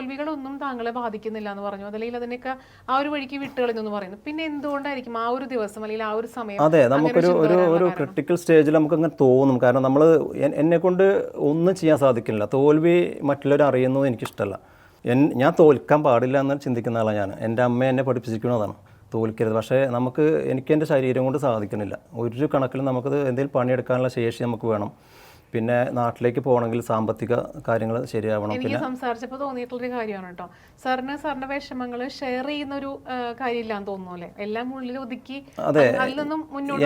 തോൽവികളൊന്നും താങ്കളെ ബാധിക്കുന്നില്ല എന്ന് പറഞ്ഞു. അതല്ലെങ്കിൽ അതിനൊക്കെ ആ ഒരു വഴിക്ക് വിട്ടുകളെന്ന് എന്ന് പറയുന്നു. പിന്നെ എന്തുകൊണ്ടായിരിക്കും ആ ഒരു ദിവസം അല്ലെങ്കിൽ ആ ഒരു സമയം അതെ നമുക്കൊരു ഒരു ഒരു ക്രിട്ടിക്കൽ സ്റ്റേജിൽ നമുക്ക് അങ്ങനെ തോന്നും. കാരണം നമ്മൾ എന്നെ കൊണ്ട് ഒന്നും ചെയ്യാൻ സാധിക്കില്ല തോൽവി മറ്റുള്ളവർ അറിയുന്നത് എനിക്കിഷ്ടമല്ല എൻ ഞാൻ തോൽക്കാൻ പാടില്ല എന്ന് ചിന്തിക്കുന്ന ആളാണ് ഞാൻ. എന്റെ അമ്മ എന്നെ പഠിപ്പിച്ചിരിക്കുന്നതാണ് തോൽക്കരുത്. പക്ഷേ നമുക്ക് എനിക്ക് എന്റെ ശരീരം കൊണ്ട് സാധിക്കുന്നില്ല. ഒരു കണക്കിൽ നമുക്കത് എന്തെങ്കിലും പണിയെടുക്കാനുള്ള ശേഷി നമുക്ക് വേണം. പിന്നെ നാട്ടിലേക്ക് പോകണമെങ്കിൽ സാമ്പത്തിക കാര്യങ്ങൾ ശരിയാവണം. എനിക്ക് സംസാരിച്ചപ്പോൾ തോന്നിയിട്ടുള്ളൊരു കാര്യമാണ് കേട്ടോ സാറിന് സാറിന്റെ വിഷമങ്ങൾ ഷെയർ ചെയ്യുന്ന ഒരു കാര്യമില്ലാന്ന് തോന്നുന്നു അല്ലേ? എല്ലാം ഉള്ളിൽ ഒതുക്കി അതെ.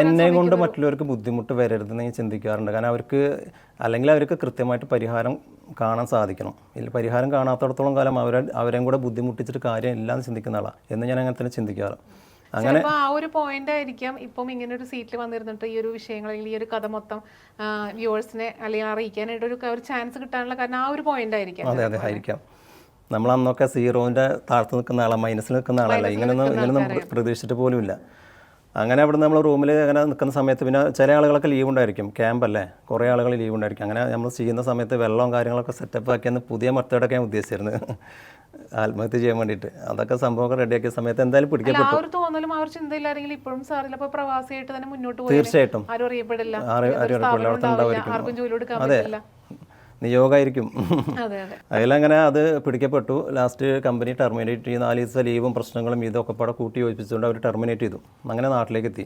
എന്നെ കൊണ്ട് മറ്റുള്ളവർക്ക് ബുദ്ധിമുട്ട് വരരുതെന്ന് ഞാൻ ചിന്തിക്കാറുണ്ട്. കാരണം അവർക്ക് അല്ലെങ്കിൽ അവർക്ക് കൃത്യമായിട്ട് പരിഹാരം കാണാൻ സാധിക്കണം. ഇതിൽ പരിഹാരം കാണാത്തടത്തോളം കാലം അവരെ അവരെയും കൂടെ ബുദ്ധിമുട്ടിച്ചിട്ട് കാര്യമില്ല എന്ന് ചിന്തിക്കുന്ന ആളാണ് എന്ന് ഞാൻ അങ്ങനെ തന്നെ ചിന്തിക്കാറ്. അങ്ങനെ ആ ഒരു പോയിന്റ് ആയിരിക്കാം ഇപ്പം ഇങ്ങനെ ഒരു സീറ്റിൽ വന്നിരുന്നിട്ട് ഈ ഒരു വിഷയങ്ങൾ അല്ലെങ്കിൽ ഈ ഒരു കഥ മൊത്തം വ്യൂവേഴ്സിനെ അല്ലെങ്കിൽ അറിയിക്കാനായിട്ട് ഒരു ഒരു ചാൻസ് കിട്ടാനുള്ള കാരണം ആ ഒരു പോയിന്റ് ആയിരിക്കാം അതെ അതെ ആയിരിക്കാം. നമ്മൾ അന്നൊക്കെ സീറോന്റെ താഴ്ത്ത് നിൽക്കുന്ന ആളാ മൈനസിൽ നിൽക്കുന്ന ആളല്ല ഇങ്ങനെയൊന്നും ഇങ്ങനെയൊന്നും പ്രതീക്ഷിച്ചിട്ട് പോലുമില്ല. അങ്ങനെ അവിടെ നമ്മൾ റൂമിൽ അങ്ങനെ നിൽക്കുന്ന സമയത്ത് പിന്നെ ചില ആളുകളൊക്കെ ലീവ് ഉണ്ടായിരിക്കും. ക്യാമ്പല്ലേ കുറേ ആളുകൾ ലീവ് ഉണ്ടായിരിക്കും. അങ്ങനെ നമ്മൾ ചെയ്യുന്ന സമയത്ത് വെള്ളവും കാര്യങ്ങളൊക്കെ സെറ്റപ്പ് ആക്കിയെന്ന് പുതിയ മെത്തേഡൊക്കെ ഞാൻ ഉദ്ദേശിച്ചിരുന്നത്. ആത്മഹത്യ ചെയ്യാൻ വേണ്ടിയിട്ട്. അതൊക്കെ സംഭവം റെഡിയാക്കിയ സമയത്ത് എന്തായാലും പിടിക്കപ്പെട്ടു ഒരു തോന്നലും അവർ ചിന്തയില്ലായിരുന്നെങ്കിൽ ഇപ്പോഴും സാറിൽ അപ്പോൾ പ്രവാസിയായിട്ട് തന്നെ മുന്നോട്ട് പോയി തീർച്ചയായിട്ടും. ആരും അറിയപ്പെടില്ല. അവിടെ ഉണ്ടാവുമായിരിക്കും. ആർക്കും ജോലി കൊടുക്കാൻ പറ്റില്ല. നിയോഗമായിരിക്കും അതെ അതെ. അതിലങ്ങനെ അത് പിടിക്കപ്പെട്ടു. ലാസ്റ്റ് കമ്പനി ടെർമിനേറ്റ് ചെയ്ത് നാല് ദിവസം ലീവും പ്രശ്നങ്ങളും ഇതൊക്കെ പാടെ കൂട്ടി യോജിപ്പിച്ചുകൊണ്ട് അവർ ടെർമിനേറ്റ് ചെയ്തു. അങ്ങനെ നാട്ടിലേക്ക് എത്തി.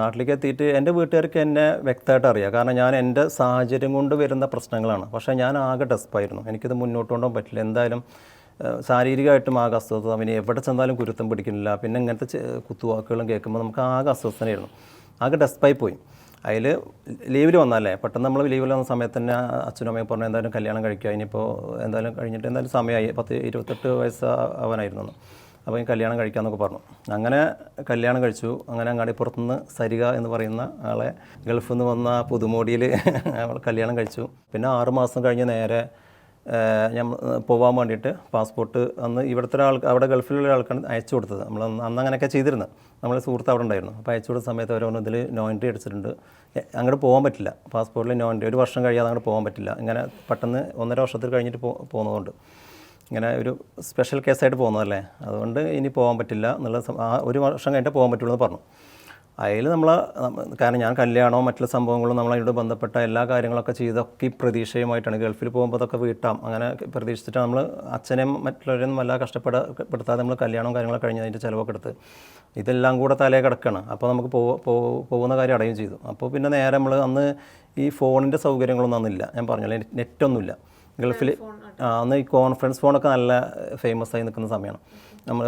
നാട്ടിലേക്ക് എത്തിയിട്ട് എന്റെ വീട്ടുകാർക്ക് എന്നെ വ്യക്തമായിട്ട് അറിയാം. കാരണം ഞാൻ എന്റെ സാഹചര്യം കൊണ്ട് വരുന്ന പ്രശ്നങ്ങളാണ്. പക്ഷേ ഞാൻ ആകെ ഡെസ്പായിരുന്നു എനിക്കിത് മുന്നോട്ട് കൊണ്ടുപോകാൻ പറ്റില്ല. എന്തായാലും ശാരീരികമായിട്ടും ആകെ അസ്വസ്ഥത പിന്നെ എവിടെ ചെന്നാലും കുരുത്തം പിടിക്കുന്നില്ല പിന്നെ ഇങ്ങനത്തെ കുത്തുവാക്കുകളും കേൾക്കുമ്പോൾ നമുക്ക് ആകെ അസ്വസ്ഥനായിരുന്നു ആകെ ഡെസ്പായി പോയി. അതിൽ ലീവിൽ വന്നല്ലേ പെട്ടെന്ന് നമ്മൾ ലീവിൽ വന്ന സമയത്ത് തന്നെ അച്ഛനും അമ്മയും പറഞ്ഞു എന്തായാലും കല്യാണം കഴിക്കുക. ഇനിയിപ്പോൾ എന്തായാലും കഴിഞ്ഞിട്ട് എന്തായാലും സമയമായി. പത്ത് ഇരുപത്തെട്ട് വയസ്സ് അവനായിരുന്നു അപ്പോൾ ഈ കല്യാണം കഴിക്കാമെന്നൊക്കെ പറഞ്ഞു. അങ്ങനെ കല്യാണം കഴിച്ചു. അങ്ങനെ അങ്ങാടി പുറത്തുനിന്ന് സരിക എന്ന് പറയുന്ന ആളെ ഗൾഫിൽ നിന്ന് വന്ന പുതുമോടിയിൽ അവൾ കല്യാണം കഴിച്ചു. പിന്നെ ആറുമാസം കഴിഞ്ഞ് നേരെ ഞാൻ പോകാൻ വേണ്ടിയിട്ട് പാസ്പോർട്ട് അന്ന് ഇവിടുത്തെ ഒരാൾ അവിടെ ഗൾഫിലുള്ള ഒരാൾക്കാണ് അയച്ചു കൊടുത്തത്. നമ്മൾ അന്ന് അങ്ങനെയൊക്കെ ചെയ്തിരുന്നു. നമ്മളെ സുഹൃത്ത് അവിടെ ഉണ്ടായിരുന്നു. അപ്പോൾ അയച്ചു കൊടുത്ത സമയത്ത് പറഞ്ഞു ഇതിൽ നോ എൻട്രി അടിച്ചിട്ടുണ്ട്. അങ്ങോട്ട് പോകാൻ പറ്റില്ല. പാസ്പോർട്ടിൽ നോ എൻട്രി. ഒരു വർഷം കഴിയാതെ അങ്ങോട്ട് പോകാൻ പറ്റില്ല. ഇങ്ങനെ പെട്ടെന്ന് ഒന്നര വർഷത്തിൽ കഴിഞ്ഞിട്ട് പോ പോകുന്നതുകൊണ്ട്. ഇങ്ങനെ ഒരു സ്പെഷ്യൽ കേസായിട്ട് പോകുന്നതല്ലേ? അതുകൊണ്ട് ഇനി പോകാൻ പറ്റില്ല എന്നുള്ള ആ ഒരു വർഷം കഴിഞ്ഞിട്ട് പോകാൻ പറ്റുള്ളൂ എന്ന് പറഞ്ഞു. അതിൽ നമ്മൾ കാരണം ഞാൻ കല്യാണവും മറ്റുള്ള സംഭവങ്ങളും നമ്മളതിനോട് ബന്ധപ്പെട്ട എല്ലാ കാര്യങ്ങളൊക്കെ ചെയ്തൊക്കെ ഈ പ്രതീക്ഷയുമായിട്ടാണ്. ഗൾഫിൽ പോകുമ്പോൾ അതൊക്കെ വീട്ടാം. അങ്ങനെ പ്രതീക്ഷിച്ചിട്ട് നമ്മൾ അച്ഛനെയും മറ്റുള്ളവരെയും വല്ല കഷ്ടപ്പെടപ്പെടുത്താതെ നമ്മൾ കല്യാണവും കാര്യങ്ങളൊക്കെ കഴിഞ്ഞ് അതിന്റെ ചിലവൊക്കെ എടുത്ത്. ഇതെല്ലാം കൂടെ തലേ കിടക്കണം. അപ്പോൾ നമുക്ക് പോകുന്ന കാര്യം അടയും ചെയ്തു. അപ്പോൾ പിന്നെ നേരെ നമ്മൾ അന്ന് ഈ ഫോണിന്റെ സൗകര്യങ്ങളൊന്നും അന്നില്ല. ഞാൻ പറഞ്ഞല്ലോ നെറ്റൊന്നുമില്ല. ഗൾഫിൽ അന്ന് ഈ കോൺഫറൻസ് ഫോണൊക്കെ നല്ല ഫേമസ് ആയി നിൽക്കുന്ന സമയമാണ് നമ്മൾ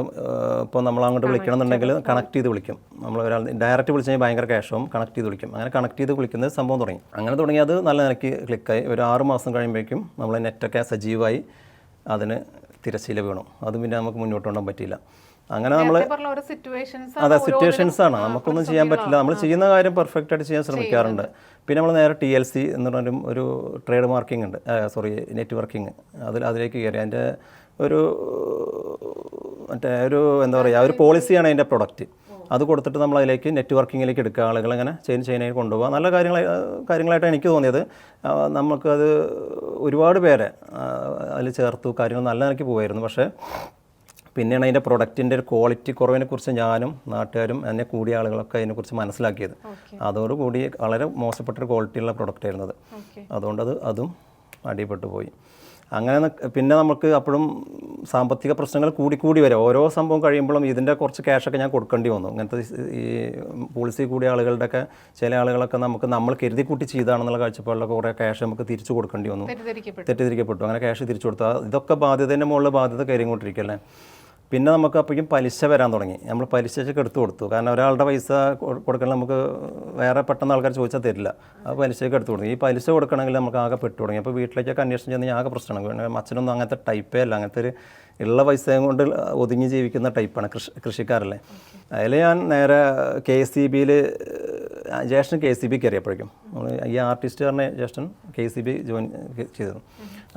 ഇപ്പോൾ നമ്മൾ അങ്ങോട്ട് വിളിക്കണം എന്നുണ്ടെങ്കിൽ കണക്ട് ചെയ്ത് വിളിക്കും. നമ്മൾ ഒരാൾ ഡയറക്റ്റ് വിളിച്ചു കഴിഞ്ഞാൽ ഭയങ്കര ക്യാഷും കണക്ട് ചെയ്ത് വിളിക്കും. അങ്ങനെ കണക്ട് ചെയ്ത് വിളിക്കുന്ന സംഭവം തുടങ്ങി. അങ്ങനെ തുടങ്ങി അത് നല്ല നിലയ്ക്ക് ക്ലിക്കായി ഒരു ആറ് മാസം കഴിയുമ്പോഴേക്കും നമ്മൾ നെറ്റൊക്കെ സജീവമായി അതിന് തിരശ്ശീല വീണു. അത് പിന്നെ നമുക്ക് മുന്നോട്ട് കൊണ്ടുപോകാൻ പറ്റിയില്ല. അങ്ങനെ നമ്മൾ അതെ സിറ്റുവേഷൻസ് ആണ്. നമുക്കൊന്നും ചെയ്യാൻ പറ്റില്ല. നമ്മൾ ചെയ്യുന്ന കാര്യം പെർഫെക്റ്റ് ആയിട്ട് ചെയ്യാൻ ശ്രമിക്കാറുണ്ട്. പിന്നെ നമ്മൾ നേരെ ടി എൽ സി എന്ന് പറഞ്ഞൊരു ഒരു ട്രേഡ് മാർക്കിംഗ് ഉണ്ട്. സോറി നെറ്റ്വർക്കിംഗ് അതിൽ അതിലേക്ക് കയറി. അതിന്റെ ഒരു മറ്റേ ഒരു എന്താ പറയുക ഒരു പോളിസിയാണ് അതിന്റെ പ്രൊഡക്റ്റ് അത് കൊടുത്തിട്ട് നമ്മൾ അതിലേക്ക് നെറ്റ്വർക്കിങ്ങിലേക്ക് എടുക്കുക. ആളുകൾ അങ്ങനെ ചെയിൻ ചെയിനായി കൊണ്ടുപോകുക നല്ല കാര്യങ്ങൾ കാര്യങ്ങളായിട്ട് എനിക്ക് തോന്നിയത്. നമുക്കത് ഒരുപാട് പേരെ അതിൽ ചേർത്തു. കാര്യങ്ങൾ നല്ല നിലയ്ക്ക് പോകുമായിരുന്നു പക്ഷേ പിന്നെയാണ് അതിന്റെ പ്രൊഡക്റ്റിന്റെ ഒരു ക്വാളിറ്റി കുറവിനെ കുറിച്ച് ഞാനും നാട്ടുകാരും എന്നെ കൂടിയ ആളുകളൊക്കെ അതിനെക്കുറിച്ച് മനസ്സിലാക്കിയത്. അതോടുകൂടി വളരെ മോശപ്പെട്ടൊരു ക്വാളിറ്റിയുള്ള പ്രൊഡക്റ്റ് ആയിരുന്നു അതുകൊണ്ട് അത് അതും അടിപ്പെട്ടു പോയി. അങ്ങനെ പിന്നെ നമുക്ക് അപ്പോഴും സാമ്പത്തിക പ്രശ്നങ്ങൾ കൂടി കൂടി വരും. ഓരോ സംഭവം കഴിയുമ്പോഴും ഇതിന്റെ കുറച്ച് ക്യാഷൊക്കെ ഞാൻ കൊടുക്കേണ്ടി വന്നു. ഇങ്ങനത്തെ ഈ പോളിസി കൂടിയ ആളുകളുടെയൊക്കെ ചില ആളുകളൊക്കെ നമുക്ക് നമ്മൾ കരുതി കൂട്ടി ചെയ്താണെന്നുള്ള കാഴ്ചപ്പാടിലൊക്കെ കുറേ ക്യാഷ് നമുക്ക് തിരിച്ചു കൊടുക്കേണ്ടി വന്നു. തെറ്റിദ്ധരിക്കപ്പെട്ടു. അങ്ങനെ ക്യാഷ് തിരിച്ചു കൊടുത്തു. ഇതൊക്കെ ബാധ്യതേന്റെ മുകളിൽ ബാധ്യത കയറിക്കൊണ്ടിരിക്കല്ലേ പിന്നെ നമുക്ക് അപ്പോഴേക്കും പലിശ വരാൻ തുടങ്ങി. നമ്മൾ പലിശയൊക്കെ എടുത്തു കൊടുത്തു. കാരണം ഒരാളുടെ പൈസ കൊടുക്കണമെങ്കിൽ കൊടുക്കണം നമുക്ക് വേറെ പെട്ടെന്ന് ആൾക്കാർ ചോദിച്ചാൽ തരില്ല. ആ പലിശയൊക്കെ എടുത്തു കൊടുത്തു. ഈ പലിശ കൊടുക്കണമെങ്കിൽ നമുക്ക് ആകെ പെട്ടു തുടങ്ങി. അപ്പോൾ വീട്ടിലേക്കൊക്കെ അന്വേഷണം ചെയ്യുന്നതിന് ആകെ പ്രശ്നമാണ്. അച്ഛനൊന്നും അങ്ങനത്തെ ടൈപ്പേ അല്ല. അങ്ങനത്തെ ഒരു ഉള്ള പൈസ കൊണ്ട് ഒതുങ്ങി ജീവിക്കുന്ന ടൈപ്പാണ് കൃഷി കൃഷിക്കാരല്ലേ. അതിൽ ഞാൻ നേരെ കെ എസ് സി ബിയിൽ ജ്യേഷ്ഠൻ കെ സി ബി കയറിയപ്പോഴേക്കും. നമ്മൾ ഈ ആർട്ടിസ്റ്റ് പറഞ്ഞ ജ്യേഷ്ഠൻ കെ സി ബി ജോയിൻ ചെയ്തത്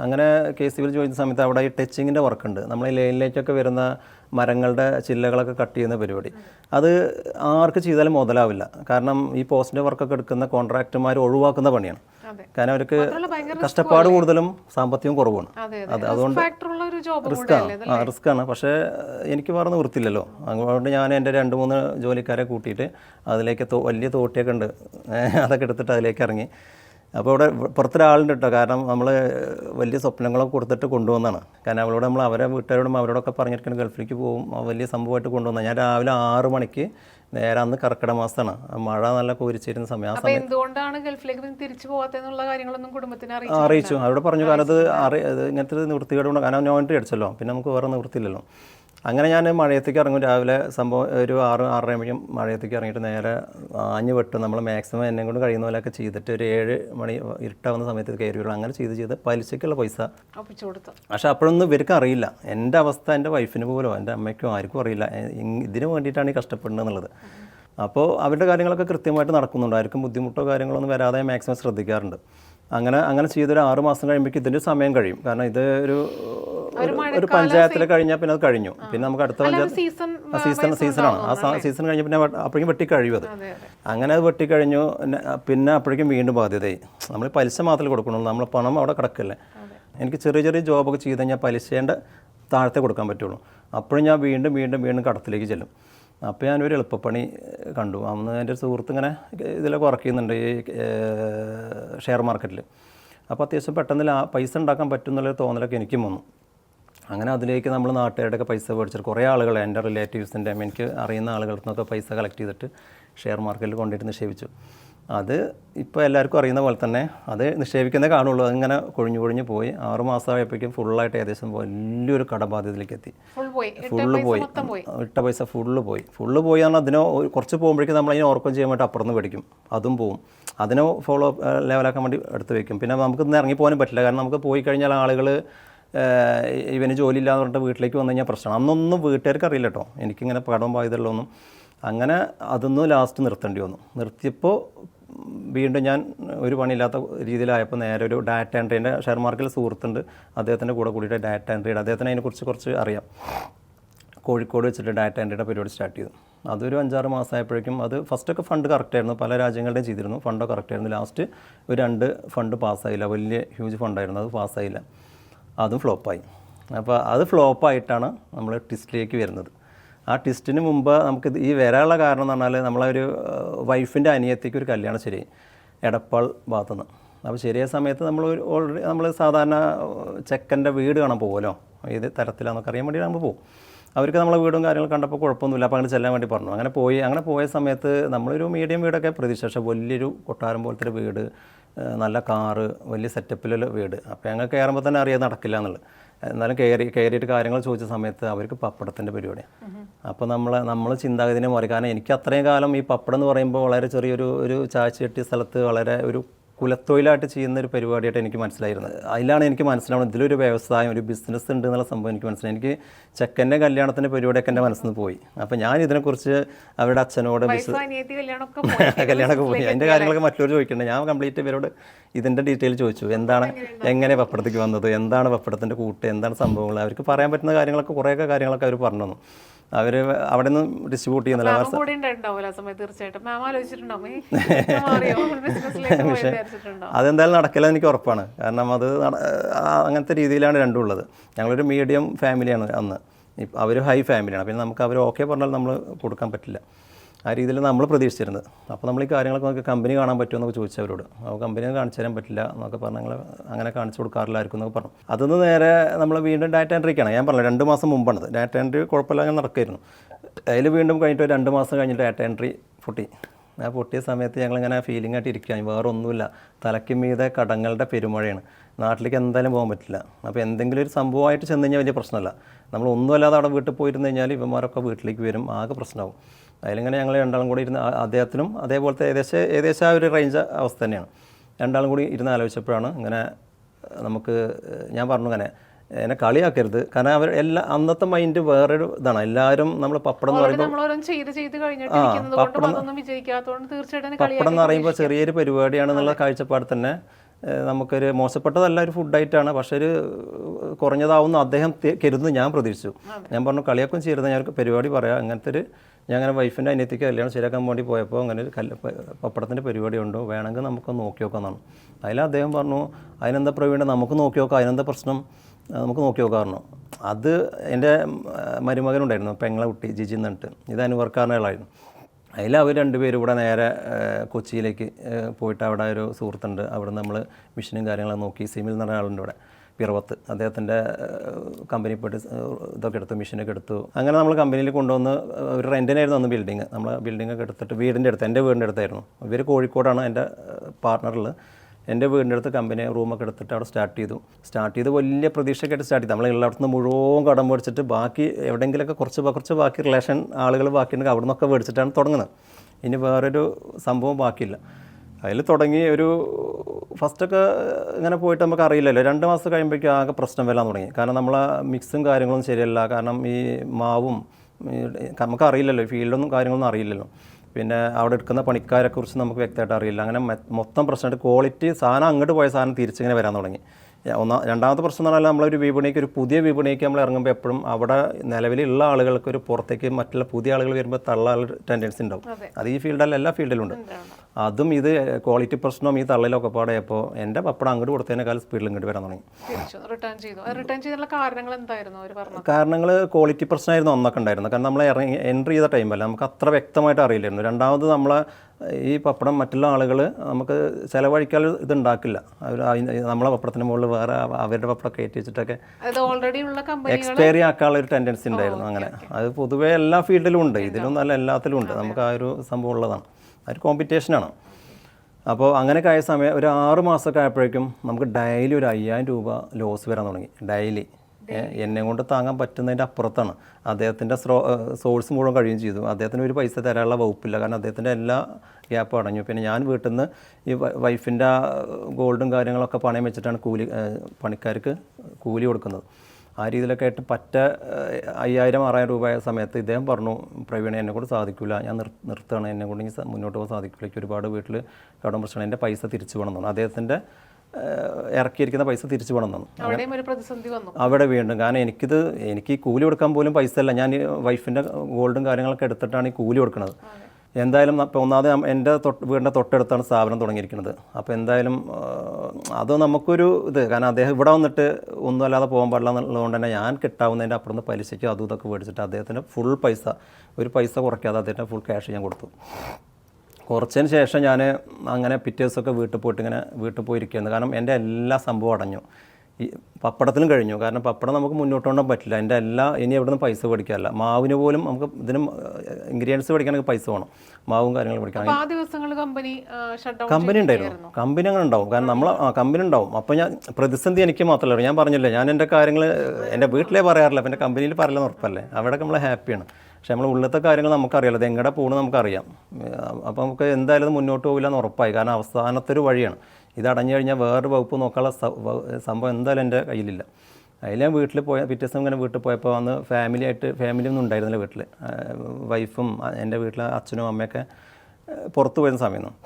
അങ്ങനെ കെ സി ബിയിൽ ജോയിൻ ചെയ്യുന്ന സമയത്ത് അവിടെ ഈ ടച്ചിങ്ങിന്റെ വർക്കുണ്ട്. നമ്മൾ ഈ ലൈനിലേക്കൊക്കെ വരുന്ന മരങ്ങളുടെ ചില്ലകളൊക്കെ കട്ട് ചെയ്യുന്ന പരിപാടി. അത് ആർക്ക് ചെയ്താലും മുതലാവില്ല. കാരണം ഈ പോസ്റ്റിന്റെ വർക്കൊക്കെ എടുക്കുന്ന കോൺട്രാക്ടർമാർ ഒഴിവാക്കുന്ന പണിയാണ്. കാരണം അവർക്ക് കഷ്ടപ്പാട് കൂടുതലും സാമ്പത്തികം കുറവാണ് അതെ അതുകൊണ്ട് റിസ്ക് ആണ്. ആ റിസ്ക് ആണ്. പക്ഷേ എനിക്ക് വേറെ നിവൃത്തില്ലല്ലോ അതുകൊണ്ട് ഞാൻ എന്റെ രണ്ട് മൂന്ന് ജോലിക്കാരെ കൂട്ടിയിട്ട് അതിലേക്ക് വലിയ തോട്ടിയൊക്കെ ഉണ്ട്. അതൊക്കെ എടുത്തിട്ട് അതിലേക്ക് ഇറങ്ങി. അപ്പോൾ ഇവിടെ പുറത്തൊരാളുണ്ട് കേട്ടോ. കാരണം നമ്മൾ വലിയ സ്വപ്നങ്ങളൊക്കെ കൊടുത്തിട്ട് കൊണ്ടുവന്നാണ്. കാരണം അവളോട് നമ്മൾ അവരെ വീട്ടുകാരോടും അവരോടൊക്കെ പറഞ്ഞിരിക്കണം ഗൾഫിലേക്ക് പോകും വലിയ സംഭവമായിട്ട് കൊണ്ടുവന്ന ഞാൻ രാവിലെ ആറ് മണിക്ക് നേരെ അന്ന് കർക്കിടക മാസമാണ്. മഴ നല്ല കോരിച്ചിരുന്ന സമയം. ആ സമയം എന്തുകൊണ്ടാണ് ഗൾഫിലേക്ക് തിരിച്ചു പോകാത്തെന്നുള്ള കാര്യങ്ങളൊന്നും കുടുംബത്തിന് അറിയിച്ചു അറിയിച്ചു. അവരോട് പറഞ്ഞു അറി ഇങ്ങനത്തെ നിവൃത്തികേട് കാരണം നോയിൻട്രി അടിച്ചല്ലോ പിന്നെ നമുക്ക് വേറെ നിവൃത്തിയില്ലല്ലോ. അങ്ങനെ ഞാൻ മഴയത്തേക്ക് ഇറങ്ങും. രാവിലെ സംഭവം ഒരു ആറ് ആറര ആകുമ്പോഴേക്കും മഴയത്തേക്ക് ഇറങ്ങിയിട്ട് നേരെ ആഞ്ഞ് വെട്ടും. നമ്മൾ മാക്സിമം എന്നെ കൊണ്ട് കഴിയുന്ന പോലെയൊക്കെ ചെയ്തിട്ട് ഒരു ഏഴ് മണി ഇരുട്ടാവുന്ന സമയത്ത് കയറി വരും അങ്ങനെ ചെയ്ത് ചെയ്ത് പലിശയ്ക്കുള്ള പൈസ. പക്ഷേ അപ്പോഴൊന്നും ഇവർക്ക് അറിയില്ല. എന്റെ അവസ്ഥ എന്റെ വൈഫിന് പോലും എന്റെ അമ്മയ്ക്കോ ആർക്കും അറിയില്ല. ഇതിന് വേണ്ടിയിട്ടാണ് ഈ കഷ്ടപ്പെടുന്നത് എന്നുള്ളത്. അപ്പോൾ അവരുടെ കാര്യങ്ങളൊക്കെ കൃത്യമായിട്ട് നടക്കുന്നുണ്ട്. ആർക്കും ബുദ്ധിമുട്ടോ കാര്യങ്ങളൊന്നും വരാതെ മാക്സിമം ശ്രദ്ധിക്കാറുണ്ട്. അങ്ങനെ അങ്ങനെ ചെയ്തൊരു ആറ് മാസം കഴിയുമ്പോഴേക്കും ഇതിന്റെ സമയം കഴിയും. കാരണം ഇത് ഒരു ഒരു- പഞ്ചായത്തിൽ കഴിഞ്ഞാൽ പിന്നെ അത് കഴിഞ്ഞു. പിന്നെ നമുക്ക് അടുത്ത പഞ്ചായത്ത് സീസൺ സീസണാണ് ആ സീസൺ കഴിഞ്ഞ പിന്നെ അപ്പോഴേക്കും വെട്ടി കഴിയും അത്. അങ്ങനെ അത് വെട്ടിക്കഴിഞ്ഞു പിന്നെ- പിന്നെ അപ്പോഴേക്കും വീണ്ടും ബാധ്യതയായി. നമ്മൾ പലിശ മാത്രമേ കൊടുക്കണുള്ളൂ നമ്മൾ പണം അവിടെ കിടക്കല്ലേ. എനിക്ക് ചെറിയ ചെറിയ ജോബൊക്കെ ചെയ്ത് കഴിഞ്ഞാൽ പലിശേന്റെ താഴത്തെ കൊടുക്കാൻ പറ്റുള്ളൂ. അപ്പോഴും ഞാൻ വീണ്ടും വീണ്ടും വീണ്ടും കടത്തിലേക്ക് ചെല്ലും. അപ്പോൾ ഞാനൊരു എളുപ്പപ്പണി കണ്ടു. അന്ന് എന്റെ ഒരു സുഹൃത്ത് ഇങ്ങനെ ഇതിലൊക്കെ വർക്ക് ചെയ്യുന്നുണ്ട് ഈ ഷെയർ മാർക്കറ്റിൽ അപ്പോൾ അത്യാവശ്യം പെട്ടെന്ന് പൈസ ഉണ്ടാക്കാൻ പറ്റും എന്നുള്ളൊരു തോന്നലൊക്കെ എനിക്കും വന്നു. അങ്ങനെ അതിലേക്ക് നമ്മൾ നാട്ടുകാരുടെയൊക്കെ പൈസ മേടിച്ചിട്ട് കുറേ ആളുകൾ എന്റെ റിലേറ്റീവ്സിന്റെ എനിക്ക് അറിയുന്ന ആളുകളിൽ നിന്നൊക്കെ പൈസ കളക്ട് ചെയ്തിട്ട് ഷെയർ മാർക്കറ്റിൽ കൊണ്ടുപോയിട്ട് നിക്ഷേപിച്ചു. അത് ഇപ്പോൾ എല്ലാവർക്കും അറിയുന്ന പോലെ തന്നെ അത് നിക്ഷേപിക്കുന്നേ കാണുള്ളൂ. അതിങ്ങനെ കൊഴിഞ്ഞു കൊഴിഞ്ഞു പോയി. ആറ് മാസമായപ്പോഴേക്കും ഫുള്ളായിട്ട് ഏകദേശം വലിയൊരു കടബാധ്യതയിലേക്ക് എത്തി. ഫുള്ള് പോയി. ഇട്ട പൈസ ഫുള്ള് പോയി. ഫുള്ള് പോയി. പറഞ്ഞാൽ അതിനോ കുറച്ച് പോകുമ്പോഴേക്കും നമ്മൾ അതിനെ ഓർക്കം ചെയ്യാൻ വേണ്ടി അപ്പുറത്ത് പഠിക്കും അതും പോവും. അതിനോ ഫോളോ ലെവലാക്കാൻ വേണ്ടി എടുത്ത് വയ്ക്കും പിന്നെ നമുക്ക് ഇന്ന് ഇറങ്ങി പോകാനും പറ്റില്ല. കാരണം നമുക്ക് പോയി കഴിഞ്ഞാൽ ആളുകൾ ഇവന് ജോലി ഇല്ലാന്ന് പറഞ്ഞിട്ട് വീട്ടിലേക്ക് വന്നു കഴിഞ്ഞാൽ പ്രശ്നമാണ് അന്നൊന്നും വീട്ടുകാർക്ക് അറിയില്ല കേട്ടോ. എനിക്കിങ്ങനെ കടം ബാധ്യതയുള്ളതൊന്നും അങ്ങനെ അതൊന്നും ലാസ്റ്റ് നിർത്തേണ്ടി വന്നു. നിർത്തിയപ്പോൾ വീണ്ടും ഞാൻ ഒരു പണിയില്ലാത്ത രീതിയിലായപ്പോൾ നേരെ ഒരു ഡാറ്റ എൻട്രീന്റെ ഷെയർ മാർക്കറ്റിൽ സുഹൃത്തുണ്ട്. അദ്ദേഹത്തിന്റെ കൂടെ കൂടിയിട്ട് ഡാറ്റ എൻട്രിയുടെ അദ്ദേഹത്തിന് അതിനെക്കുറിച്ച് കുറച്ച് അറിയാം. കോഴിക്കോട് വെച്ചിട്ട് ഡാറ്റ എൻട്രിയുടെ പരിപാടി സ്റ്റാർട്ട് ചെയ്തു. അതൊരു അഞ്ചാറ് മാസമായപ്പോഴേക്കും അത് ഫസ്റ്റൊക്കെ ഫണ്ട് കറക്റ്റായിരുന്നു പല രാജ്യങ്ങളുടെയും ചെയ്തിരുന്നു. ഫണ്ടൊക്കെ കറക്റ്റായിരുന്നു ലാസ്റ്റ് ഒരു രണ്ട് ഫണ്ട് പാസ്സായില്ല വലിയ ഹ്യൂജ് ഫണ്ടായിരുന്നു അത് പാസ്സായില്ല അതും ഫ്ലോപ്പായി. അപ്പോൾ അത് ഫ്ലോപ്പായിട്ടാണ് നമ്മൾ ട്വിസ്റ്റിലേക്ക് വരുന്നത്. ആ ട്വിസ്റ്റിന് മുമ്പ് നമുക്ക് ഈ വരാനുള്ള കാരണം എന്ന് പറഞ്ഞാൽ നമ്മളൊരു വൈഫിന്റെ അനിയത്തിക്ക് ഒരു കല്യാണം ശരിയായി എടപ്പാൾ ഭാഗത്തുനിന്ന്. അപ്പോൾ ശരിയായ സമയത്ത് നമ്മൾ ഓൾറെഡി നമ്മൾ സാധാരണ ചെക്കന്റെ വീട് കാണാൻ പോകുമല്ലോ ഏത് തരത്തിലാണെന്നൊക്കെ അറിയാൻ വേണ്ടി നമ്മൾ പോകും അവർക്ക് നമ്മളെ വീടും കാര്യങ്ങളും കണ്ടപ്പോൾ കുഴപ്പമൊന്നുമില്ല. അപ്പോൾ അങ്ങനെ ചെല്ലാൻ വേണ്ടി പറഞ്ഞു. അങ്ങനെ പോയി അങ്ങനെ പോയ സമയത്ത് നമ്മളൊരു മീഡിയം വീടൊക്കെ പ്രതീക്ഷ പക്ഷേ വലിയൊരു കൊട്ടാരം പോലത്തെ വീട് നല്ല കാറ് വലിയ സെറ്റപ്പിലുള്ള വീട്. അപ്പോൾ ഞങ്ങൾ കയറുമ്പോൾ തന്നെ അറിയാൻ നടക്കില്ല എന്നുള്ളത്. എന്നാലും കയറി കയറിയിട്ട് കാര്യങ്ങൾ ചോദിച്ച സമയത്ത് അവർക്ക് പപ്പടത്തിന്റെ പരിപാടിയാണ് അപ്പോൾ നമ്മൾ നമ്മൾ ചിന്താഗതിനെ മാറി. കാരണം എനിക്ക് അത്രയും കാലം ഈ പപ്പടം എന്ന് പറയുമ്പോൾ വളരെ ചെറിയൊരു ഒരു ചായച്ച് കെട്ടിയ സ്ഥലത്ത് വളരെ ഒരു കുലത്തൊഴിലായിട്ട് ചെയ്യുന്ന ഒരു പരിപാടിയായിട്ട് എനിക്ക് മനസ്സിലായിരുന്നത് അതിലാണ് എനിക്ക് മനസ്സിലാവുന്നത് ഇതിലൊരു വ്യവസായം ഒരു ബിസിനസ് ഉണ്ട് എന്നുള്ള സംഭവം എനിക്ക് മനസ്സിലായി. എനിക്ക് ചെക്കന്റെ കല്യാണത്തിന്റെ പരിപാടിയൊക്കെ എന്റെ മനസ്സിൽ നിന്ന് പോയി. അപ്പോൾ ഞാൻ ഇതിനെക്കുറിച്ച് അവരുടെ അച്ഛനോട് കല്യാണമൊക്കെ പോയി. അതിന്റെ കാര്യങ്ങളൊക്കെ മറ്റൊരു ചോദിക്കേണ്ടത് ഞാൻ കംപ്ലീറ്റ് ഇവരോട് ഇതിന്റെ ഡീറ്റെയിൽ ചോദിച്ചു. എന്താണ് എങ്ങനെ പപ്പടത്തേക്ക് വന്നത്? എന്താണ് പപ്പടത്തിന്റെ കൂട്ട്? എന്താണ് സംഭവങ്ങൾ? അവർക്ക് പറയാൻ പറ്റുന്ന കാര്യങ്ങളൊക്കെ കുറേയൊക്കെ കാര്യങ്ങളൊക്കെ അവർ പറഞ്ഞു തന്നു. അവർ അവിടെ നിന്ന് ഡിസ്ട്രിബ്യൂട്ട് ചെയ്യുന്നില്ല അതെന്തായാലും നടക്കില്ല എനിക്ക് ഉറപ്പാണ്. കാരണം അത് അങ്ങനത്തെ രീതിയിലാണ് രണ്ടും ഉള്ളത്. ഞങ്ങളൊരു മീഡിയം ഫാമിലിയാണ് അന്ന്. അവർ ഹൈ ഫാമിലിയാണ് പിന്നെ നമുക്ക് അവർ ഓക്കെ പറഞ്ഞാൽ നമ്മൾ കൊടുക്കാൻ പറ്റില്ല. ആ രീതിയിൽ നമ്മൾ പ്രതീക്ഷിച്ചിരുന്നത്. അപ്പോൾ നമ്മൾ ഈ കാര്യങ്ങളൊക്കെ നമുക്ക് കമ്പനി കാണാൻ പറ്റുമോ എന്നൊക്കെ ചോദിച്ചു അവരോട്. അപ്പോൾ കമ്പനി കാണിച്ചു തരാൻ പറ്റില്ല എന്നൊക്കെ പറഞ്ഞ് ഞങ്ങൾ അങ്ങനെ കാണിച്ചു കൊടുക്കാറില്ലായിരിക്കും എന്നൊക്കെ പറഞ്ഞു. അതൊന്ന് നേരെ നമ്മൾ വീണ്ടും ഡാറ്റ എൻട്രിക്കാണ് ഞാൻ പറഞ്ഞു രണ്ട് മാസം മുമ്പാണത്. ഡാറ്റ എൻട്രി കുഴപ്പമില്ല അങ്ങനെ നടക്കുമായിരുന്നു അതിൽ വീണ്ടും കഴിഞ്ഞിട്ട് രണ്ട് മാസം കഴിഞ്ഞിട്ട് ഡാറ്റ എൻട്രി പൊട്ടി. ആ പൊട്ടിയ സമയത്ത് ഞങ്ങളിങ്ങനെ ഫീലിംഗ് ആയിട്ട് ഇരിക്കുകയാണ്. വേറെ ഒന്നുമില്ല. തലയ്ക്ക് മീതെ കടങ്ങളുടെ പെരുമഴയാണ്. നാട്ടിലേക്ക് എന്തായാലും പോകാൻ പറ്റില്ല. അപ്പോൾ എന്തെങ്കിലും ഒരു സംഭവമായിട്ട് ചെന്ന് കഴിഞ്ഞാൽ വലിയ പ്രശ്നമല്ല. നമ്മൾ ഒന്നുമല്ലാതെ അവിടെ വീട്ടിൽ പോയിരുന്നു കഴിഞ്ഞാൽ ഇവന്മാരൊക്കെ വീട്ടിലേക്ക് വരും. ആകെ പ്രശ്നമാവും. അതിലിങ്ങനെ ഞങ്ങൾ രണ്ടാളും കൂടി ഇരുന്ന് അദ്ദേഹത്തിനും അതേപോലത്തെ ഏകദേശം ഏകദേശം ആ ഒരു റേഞ്ച് അവസ്ഥ തന്നെയാണ്. രണ്ടാളും കൂടി ഇരുന്ന് ആലോചിച്ചപ്പോഴാണ് ഇങ്ങനെ നമുക്ക് ഞാൻ പറഞ്ഞു അങ്ങനെ എന്നെ കളിയാക്കരുത്. കാരണം അവർ എല്ലാ അന്നത്തെ മൈൻഡ് വേറൊരു ഇതാണ്. എല്ലാവരും നമ്മൾ പപ്പടം എന്ന് പറയുമ്പോൾ പപ്പടം പപ്പടം എന്ന് പറയുമ്പോൾ ചെറിയൊരു പരിപാടിയാണെന്നുള്ള കാഴ്ചപ്പാട് തന്നെ നമുക്കൊരു മോശപ്പെട്ടതല്ല ഒരു ഫുഡായിട്ടാണ് പക്ഷേ ഒരു കുറഞ്ഞതാവുന്ന അദ്ദേഹം കരുതുന്നു ഞാൻ പ്രതീക്ഷിച്ചു. ഞാൻ പറഞ്ഞു കളിയാക്കും ചെയ്യരുത് ഞാൻ പരിപാടി പറയാം. അങ്ങനത്തെ ഒരു ഞാൻ അങ്ങനെ വൈഫിന്റെ അനിയത്തിക്ക് കല്യാണം ശരിയാക്കാൻ വേണ്ടി പോയപ്പോൾ അങ്ങനെ ഒരു കല്ല് പപ്പടത്തിന്റെ പരിപാടി ഉണ്ടോ വേണമെങ്കിൽ നമുക്ക് നോക്കി നോക്കാമെന്നാണ്. അതിൽ അദ്ദേഹം പറഞ്ഞു അതിനെന്താ പ്രവീണ നമുക്ക് നോക്കി നോക്കാം. അതിനെന്താ പ്രശ്നം? നമുക്ക് നോക്കി നോക്കാറുണ്ട് അത് എന്റെ മരുമകനുണ്ടായിരുന്നു പെങ്ങളെ കുട്ടി ജിജി എന്നിട്ട്. ഇത് അനുവർക്കാരനുകളായിരുന്നു അതിൽ അവർ രണ്ടുപേരും ഇവിടെ നേരെ കൊച്ചിയിലേക്ക് പോയിട്ട് അവിടെ ഒരു സുഹൃത്തുണ്ട്. അവിടെ നമ്മൾ മിഷനും കാര്യങ്ങളൊക്കെ നോക്കി സിമിൽ എന്ന് ആളുണ്ട് ഇവിടെ. പിറവത്ത് അദ്ദേഹത്തിന്റെ കമ്പനി പോയിട്ട് ഇതൊക്കെ എടുത്തു മിഷനൊക്കെ എടുത്തു. അങ്ങനെ നമ്മൾ കമ്പനിയിൽ കൊണ്ടുവന്ന് ഒരു റെന്റിനായിരുന്നു അന്ന് ബിൽഡിങ്. നമ്മൾ ബിൽഡിംഗ് ഒക്കെ എടുത്തിട്ട് വീടിന്റെ അടുത്ത് എന്റെ വീടിന്റെ അടുത്തായിരുന്നു. ഇവർ കോഴിക്കോടാണ് എന്റെ പാർട്ണറിൽ. എന്റെ വീടിന്റെ അടുത്ത് കമ്പനി റൂമൊക്കെ എടുത്തിട്ട് അവിടെ സ്റ്റാർട്ട് ചെയ്തു. സ്റ്റാർട്ട് ചെയ്ത് വലിയ പ്രതീക്ഷയൊക്കെയായിട്ട് സ്റ്റാർട്ട് ചെയ്തു. നമ്മൾ എല്ലായിടത്തുനിന്ന് മുഴുവൻ കടം മേടിച്ചിട്ട് ബാക്കി എവിടെയെങ്കിലുമൊക്കെ കുറച്ച് കുറച്ച് ബാക്കി റിലേഷൻ ആളുകൾ ബാക്കിയുണ്ടെങ്കിൽ അവിടെ നിന്നൊക്കെ മേടിച്ചിട്ടാണ് തുടങ്ങുന്നത്. ഇനി വേറൊരു സംഭവം ബാക്കിയില്ല. അതിൽ തുടങ്ങി ഒരു ഫസ്റ്റൊക്കെ ഇങ്ങനെ പോയിട്ട് നമുക്ക് അറിയില്ലല്ലോ. രണ്ട് മാസം കഴിയുമ്പോഴേക്കും ആകെ പ്രശ്നം വരാൻ തുടങ്ങി. കാരണം നമ്മളെ മിക്സും കാര്യങ്ങളും ശരിയല്ല. കാരണം ഈ മാവും നമുക്ക് അറിയില്ലല്ലോ. ഫീൽഡൊന്നും കാര്യങ്ങളൊന്നും അറിയില്ലല്ലോ. പിന്നെ അവിടെ എടുക്കുന്ന പണിക്കാരെക്കുറിച്ച് നമുക്ക് വ്യക്തമായിട്ട് അറിയില്ല. അങ്ങനെ മൊത്തം പ്രശ്നമായിട്ട് ക്വാളിറ്റി സാധനം അങ്ങോട്ട് പോയ സാധനം തിരിച്ചിങ്ങനെ വരാൻ തുടങ്ങി. ഒന്നാ രണ്ടാമത്തെ പ്രശ്നം എന്ന് പറഞ്ഞാൽ നമ്മളൊരു വിപണിക്ക് ഒരു പുതിയ വിപണിക്ക് നമ്മൾ ഇറങ്ങുമ്പോൾ എപ്പോഴും അവിടെ നിലവിലുള്ള ആളുകൾക്ക് ഒരു പുറത്തേക്ക് മറ്റുള്ള പുതിയ ആളുകൾ വരുമ്പോൾ തള്ളാൻ ടെൻഡൻസി ഉണ്ടാവും. അത്. ഈ ഫീൽഡല്ല എല്ലാ ഫീൽഡിലുണ്ട് അതും ഇത് ക്വാളിറ്റി പ്രശ്നവും ഈ തള്ളലൊക്കെ പാടെയപ്പോൾ എന്റെ പപ്പടം അങ്ങോട്ട് കൊടുത്തതിനേക്കാൾ സ്പീഡിൽ ഇങ്ങോട്ട് വരാൻ തുടങ്ങി. റിട്ടേൺ ചെയ്തു. റിട്ടേൺ ചെയ്തുള്ള കാരണങ്ങൾ എന്തായിരുന്നു അവർ പറഞ്ഞത്? കാരണങ്ങൾ ക്വാളിറ്റി പ്രശ്നമായിരുന്നു ഒന്നൊക്കെ ഉണ്ടായിരുന്നു കാരണം നമ്മൾ ഇറങ്ങി എൻട്രി ചെയ്ത ടൈമല്ല നമുക്ക് അത്ര വ്യക്തമായിട്ട് അറിയില്ലായിരുന്നു. രണ്ടാമത് നമ്മളെ ഈ പപ്പടം മറ്റുള്ള ആളുകൾ നമുക്ക് ചിലവഴിക്കാൻ ഇത് ഉണ്ടാക്കില്ല അവർ നമ്മളെ പപ്പടത്തിന് മുകളിൽ വേറെ അവരുടെ പപ്പടം കയറ്റി വെച്ചിട്ടൊക്കെ എക്സ്പയറി ആക്കാനുള്ള ഒരു ടെൻഡൻസി ഉണ്ടായിരുന്നു അങ്ങനെ. അത് പൊതുവേ എല്ലാ ഫീൽഡിലും ഉണ്ട്. ഇതിലും നല്ല എല്ലാത്തിലും ഉണ്ട്. നമുക്ക് ആ ഒരു സംഭവം ഉള്ളതാണ്. ആ ഒരു കോമ്പറ്റീഷനാണ് അപ്പോൾ അങ്ങനെയൊക്കെ ആയ സമയം ഒരു ആറ് മാസമൊക്കെ ആയപ്പോഴേക്കും നമുക്ക് ഡെയിലി ഒരു അയ്യായിരം രൂപ ലോസ് വരാൻ തുടങ്ങി. ഡെയിലി എന്നെ കൊണ്ട് താങ്ങാൻ പറ്റുന്നതിന്റെ അപ്പുറത്താണ്. അദ്ദേഹത്തിന്റെ സ്രോ സോഴ്സ് മുഴുവൻ കഴിയും ചെയ്തു. അദ്ദേഹത്തിന് ഒരു പൈസ തരാനുള്ള വകുപ്പില്ല. കാരണം അദ്ദേഹത്തിന്റെ എല്ലാ ഗ്യാപ്പും അടഞ്ഞു. പിന്നെ ഞാൻ വീട്ടിൽ നിന്ന് ഈ വൈഫിന്റെ ഗോൾഡും കാര്യങ്ങളൊക്കെ പണയം വെച്ചിട്ടാണ് കൂലി പണിക്കാർക്ക് കൂലി കൊടുക്കുന്നത്. ആ രീതിയിലൊക്കെ ആയിട്ട് പറ്റ അയ്യായിരം ആറായിരം രൂപ ആയ സമയത്ത് ഇദ്ദേഹം പറഞ്ഞു പ്രവീണ എന്നെ കൊണ്ട് സാധിക്കില്ല ഞാൻ നിർ നിർത്തുകയാണ്. എന്നെ കൊണ്ട് മുന്നോട്ട് പോകാൻ സാധിക്കില്ല എനിക്ക് ഒരുപാട് വീട്ടിൽ കടം പ്രശ്നം എന്റെ പൈസ തിരിച്ചു വേണം എന്നാണ് അദ്ദേഹത്തിന്റെ ഇറക്കിയിരിക്കുന്ന പൈസ തിരിച്ചു വേണം തന്നു അവിടെ വീണ്ടും കാരണം എനിക്കിത് എനിക്ക് ഈ കൂലി കൊടുക്കാൻ പോലും പൈസ അല്ല ഞാൻ വൈഫിന്റെ ഗോൾഡും കാര്യങ്ങളൊക്കെ എടുത്തിട്ടാണ് ഈ കൂലി കൊടുക്കുന്നത്. എന്തായാലും ഇപ്പോൾ ഒന്നാമത് എന്റെ തൊട്ട് വീടിന്റെ തൊട്ടടുത്താണ് സ്ഥാപനം തുടങ്ങിയിരിക്കുന്നത്. അപ്പോൾ എന്തായാലും അത് നമുക്കൊരു ഇത് കാരണം അദ്ദേഹം ഇവിടെ വന്നിട്ട് ഒന്നും അല്ലാതെ പോകാൻ പാടില്ല എന്നുള്ളതുകൊണ്ട് തന്നെ ഞാൻ കിട്ടാവുന്നതിന്റെ അപ്പുറത്ത് പലിശയ്ക്കും അതും ഇതൊക്കെ മേടിച്ചിട്ട് അദ്ദേഹത്തിന് ഫുൾ പൈസ ഒരു പൈസ കുറയ്ക്കാതെ അദ്ദേഹത്തിന് ഫുൾ ക്യാഷ് ഞാൻ കൊടുത്തു. കുറച്ചതിന് ശേഷം ഞാൻ അങ്ങനെ പിറ്റേ ദിവസമൊക്കെ വീട്ടിൽ പോയിട്ട് ഇങ്ങനെ വീട്ടിൽ പോയിരിക്കുകയാണ് കാരണം എന്റെ എല്ലാ സംഭവം അടഞ്ഞു. ഈ പപ്പടത്തിലും കഴിഞ്ഞു. കാരണം പപ്പടം നമുക്ക് മുന്നോട്ട് കൊണ്ടുപോകാൻ പറ്റില്ല. എന്റെ എല്ലാ ഇനി എവിടെ നിന്ന് പൈസ പഠിക്കാറില്ല മാവിന് പോലും നമുക്ക് ഇതിന് ഇൻഗ്രീഡിയൻസ് പഠിക്കാനൊക്കെ പൈസ വേണം. മാവും കാര്യങ്ങളും പഠിക്കാൻ കമ്പനി ഉണ്ടായിരുന്നു. കമ്പനി അങ്ങനെ ഉണ്ടാവും. കാരണം നമ്മൾ ആ കമ്പനി ഉണ്ടാവും. അപ്പോൾ ഞാൻ പ്രതിസന്ധി എനിക്ക് മാത്രമല്ല. ഞാൻ പറഞ്ഞില്ലേ ഞാൻ എന്റെ കാര്യങ്ങൾ എന്റെ വീട്ടിലേ പറയാറില്ല. അപ്പം എന്റെ കമ്പനിയിൽ പറയില്ലെന്ന് ഉറപ്പല്ലേ അവിടെ നമ്മൾ ഹാപ്പിയാണ് പക്ഷെ നമ്മൾ ഉള്ളത്തെ കാര്യങ്ങൾ നമുക്കറിയാലോ അത് എങ്ങടെ പോകണം നമുക്കറിയാം. അപ്പോൾ നമുക്ക് എന്തായാലും മുന്നോട്ട് പോകില്ല എന്ന് ഉറപ്പായി. കാരണം അവസാനത്തെ ഒരു വഴിയാണ്. ഇത് അടഞ്ഞു കഴിഞ്ഞാൽ വേറൊരു വകുപ്പ് നോക്കാനുള്ള സംഭവം എന്തായാലും എന്റെ കയ്യിലില്ല. അതിൽ ഞാൻ വീട്ടിൽ പോയ പിറ്റേ ദിവസം ഇങ്ങനെ വീട്ടിൽ പോയപ്പോൾ അന്ന് ഫാമിലി ആയിട്ട് ഫാമിലി ഒന്നും ഉണ്ടായിരുന്നില്ല വീട്ടിൽ വൈഫും എന്റെ വീട്ടിലെ അച്ഛനും അമ്മയൊക്കെ പുറത്തു പോയിരുന്ന സമയമാണ്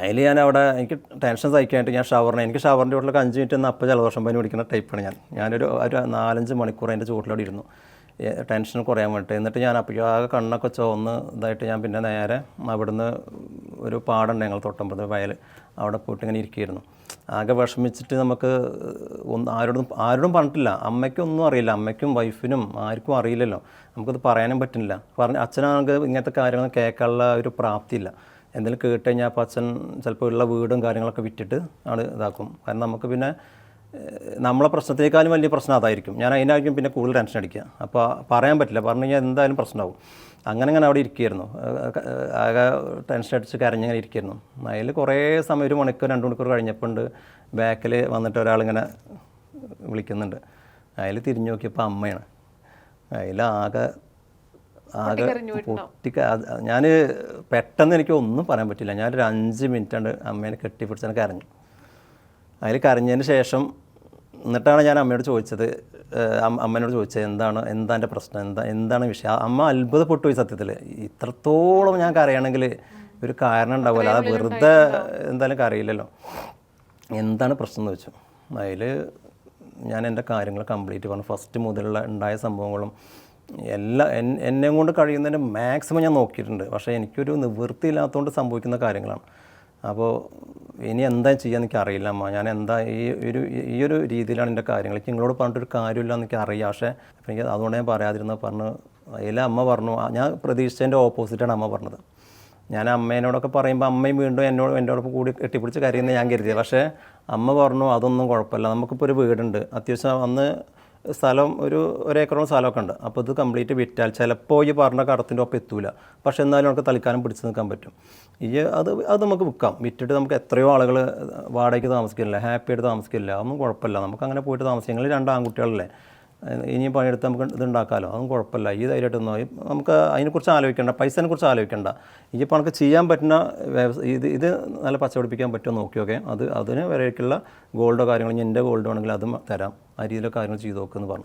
അതിൽ ഞാൻ അവിടെ എനിക്ക് ടെൻഷൻ സഹിക്കാനായിട്ട് ഞാൻ ഷവറിനെ എനിക്ക് ഷവറിന്റെ ചുവട്ടിലൊക്കെ അഞ്ച് മിനിറ്റ് നിന്ന് അപ്പം ജലദോഷം പനി പിടിക്കുന്ന ടൈപ്പാണ് ഞാൻ. ഞാനൊരു ഒരു നാലഞ്ച് മണിക്കൂർ അതിന്റെ ചുവട്ടിലവിടെ ഇരുന്നു. ടെൻഷൻ കുറയാൻ വേണ്ടിയിട്ട്. എന്നിട്ട് ഞാൻ അപ്പോൾ ആകെ കണ്ണൊക്കെ ചുവന്ന് ഇതായിട്ട് ഞാൻ പിന്നെ നേരെ അവിടുന്ന് ഒരു പാടുണ്ട് ഞങ്ങൾ തൊട്ടമ്പത് വയൽ. അവിടെ പോയിട്ട് ഇങ്ങനെ ഇരിക്കുകയായിരുന്നു. ആകെ വിഷമിച്ചിട്ട് നമുക്ക് ഒന്ന് ആരോടും ആരോടും പറഞ്ഞിട്ടില്ല. അമ്മയ്ക്കൊന്നും അറിയില്ല. അമ്മയ്ക്കും വൈഫിനും ആർക്കും അറിയില്ലല്ലോ. നമുക്കത് പറയാനും പറ്റുന്നില്ല. പറഞ്ഞ അച്ഛനാണെങ്കിൽ ഇങ്ങനത്തെ കാര്യങ്ങൾ കേൾക്കാനുള്ള ഒരു പ്രാപ്തിയില്ല. എന്തെങ്കിലും കേട്ട് കഴിഞ്ഞാൽ അപ്പോൾ അച്ഛൻ ചിലപ്പോൾ ഉള്ള വീടും കാര്യങ്ങളൊക്കെ വിറ്റിട്ട് ആണ് ഇതാക്കും. കാരണം നമുക്ക് പിന്നെ നമ്മളെ പ്രശ്നത്തേക്കാളും വലിയ പ്രശ്നം അതായിരിക്കും. ഞാൻ അതിനായിരിക്കും പിന്നെ കൂടുതൽ ടെൻഷൻ അടിക്കുക. അപ്പോൾ പറയാൻ പറ്റില്ല. പറഞ്ഞു കഴിഞ്ഞാൽ എന്തായാലും പ്രശ്നമാവും. അങ്ങനെ അങ്ങനെ അവിടെ ഇരിക്കുകയായിരുന്നു. ആകെ ടെൻഷൻ അടിച്ച് കരഞ്ഞിങ്ങനെ ഇരിക്കുകയായിരുന്നു. അതിൽ കുറേ സമയം ഒരു മണിക്കൂർ രണ്ട് മണിക്കൂർ കഴിഞ്ഞപ്പോൾ ഉണ്ട് ബാക്കിൽ വന്നിട്ട് ഒരാളിങ്ങനെ വിളിക്കുന്നുണ്ട്. അതിൽ തിരിഞ്ഞു നോക്കിയപ്പോൾ അമ്മയാണ്. അതിലാകെ ആകെ ആകെ പൊട്ടിക്ക ഞാൻ പെട്ടെന്ന് എനിക്ക് ഒന്നും പറയാൻ പറ്റില്ല. ഞാനൊരു അഞ്ച് മിനിറ്റ് കൊണ്ട് അമ്മേനെ കെട്ടിപ്പിടിച്ചാൽ കരഞ്ഞു. അതിൽ കരഞ്ഞതിന് ശേഷം എന്നിട്ടാണ് ഞാൻ അമ്മയോട് ചോദിച്ചത് അമ്മനോട് അമ്മ- ചോദിച്ചത് എന്താണ് എന്താ എന്റെ പ്രശ്നം? എന്താ എന്താണ് വിഷയം? അമ്മ അത്ഭുതപ്പെട്ടു പോയി സത്യത്തിൽ ഇത്രത്തോളം ഞാൻ കരയണമെങ്കിൽ ഒരു കാരണം ഉണ്ടാവില്ല. അത് വെറുതെ എന്തായാലും കരയില്ലല്ലോ. എന്താണ് പ്രശ്നം എന്ന് വെച്ചു അതിൽ ഞാൻ എന്റെ കാര്യങ്ങൾ കംപ്ലീറ്റ് പറഞ്ഞു. ഫസ്റ്റ് മുതലുള്ള ഉണ്ടായ സംഭവങ്ങളും എല്ലാ എന്നെ കൊണ്ട് കഴിയുന്നതിന്റെ മാക്സിമം ഞാൻ നോക്കിയിട്ടുണ്ട്. പക്ഷേ എനിക്കൊരു നിവൃത്തിയില്ലാത്തതുകൊണ്ട് സംഭവിക്കുന്ന കാര്യങ്ങളാണ്. അപ്പോൾ ഇനി എന്താ ചെയ്യാന്ന് എനിക്ക് അറിയില്ല അമ്മ. ഞാൻ എന്താ ഈ ഒരു ഈ ഒരു രീതിയിലാണ് എന്റെ കാര്യങ്ങൾ. എനിക്ക് നിങ്ങളോട് പറഞ്ഞിട്ടൊരു കാര്യമില്ല എന്ന് അറിയാം. പക്ഷേ എനിക്ക് അതുകൊണ്ട് ഞാൻ പറയാതിരുന്ന പറഞ്ഞു അതിലെ അമ്മ പറഞ്ഞു ഞാൻ പ്രതീക്ഷിച്ചതിന്റെ ഓപ്പോസിറ്റാണ് അമ്മ പറഞ്ഞത്. ഞാൻ അമ്മേനോടൊക്കെ പറയുമ്പോൾ അമ്മയും വീണ്ടും എന്നോട് എന്നോടൊപ്പം കൂടി കെട്ടിപ്പിടിച്ച് കരയുന്ന ഞാൻ കരുതിയത് പക്ഷേ അമ്മ പറഞ്ഞു അതൊന്നും കുഴപ്പമില്ല. നമുക്കിപ്പോൾ ഒരു വീടുണ്ട്. അത്യാവശ്യം അന്ന് സ്ഥലം ഒരു ഒരേക്കറോളം സ്ഥലമൊക്കെ ഉണ്ട്. അപ്പോൾ ഇത് കംപ്ലീറ്റ് വിറ്റാൽ ചിലപ്പോൾ ഈ പറഞ്ഞ കടത്തിന്റെ ഒപ്പം എത്തൂല. പക്ഷേ എന്നാലും നമുക്ക് തൽക്കാലം പിടിച്ച് നിൽക്കാൻ പറ്റും. ഈ അത് അത് നമുക്ക് വിൽക്കാം. വിറ്റിട്ട് നമുക്ക് എത്രയോ ആളുകൾ വാടകയ്ക്ക് താമസിക്കില്ല ഹാപ്പി ആയിട്ട് താമസിക്കില്ല. അതൊന്നും കുഴപ്പമില്ല. നമുക്ക് അങ്ങനെ പോയിട്ട് താമസിക്കാം. ഞങ്ങൾ രണ്ട് ആൺകുട്ടികളല്ലേ? ഇനി പണിയെടുത്ത് നമുക്ക് ഇത് ഉണ്ടാക്കാമല്ലോ അതൊന്നും കുഴപ്പമില്ല. ഈ ധൈര്യമായിട്ട് നിന്നോ. നമുക്ക് അതിനെക്കുറിച്ച് ആലോചിക്കേണ്ട. പൈസനെ കുറിച്ച് ആലോചിക്കേണ്ട. ഇതിപ്പോൾ നമുക്ക് ചെയ്യാൻ പറ്റുന്ന ഇത് ഇത് നല്ല പച്ചപിടിപ്പിക്കാൻ പറ്റുമോ നോക്കിയൊക്കെ അത് അതിന് വരേക്കുള്ള ഗോൾഡോ കാര്യങ്ങളോ ഇനി എന്റെ ഗോൾഡ് വേണമെങ്കിൽ അതും തരാം. ആ രീതിയിലൊക്കെ കാര്യങ്ങൾ ചെയ്ത് നോക്കുമെന്ന് പറഞ്ഞു.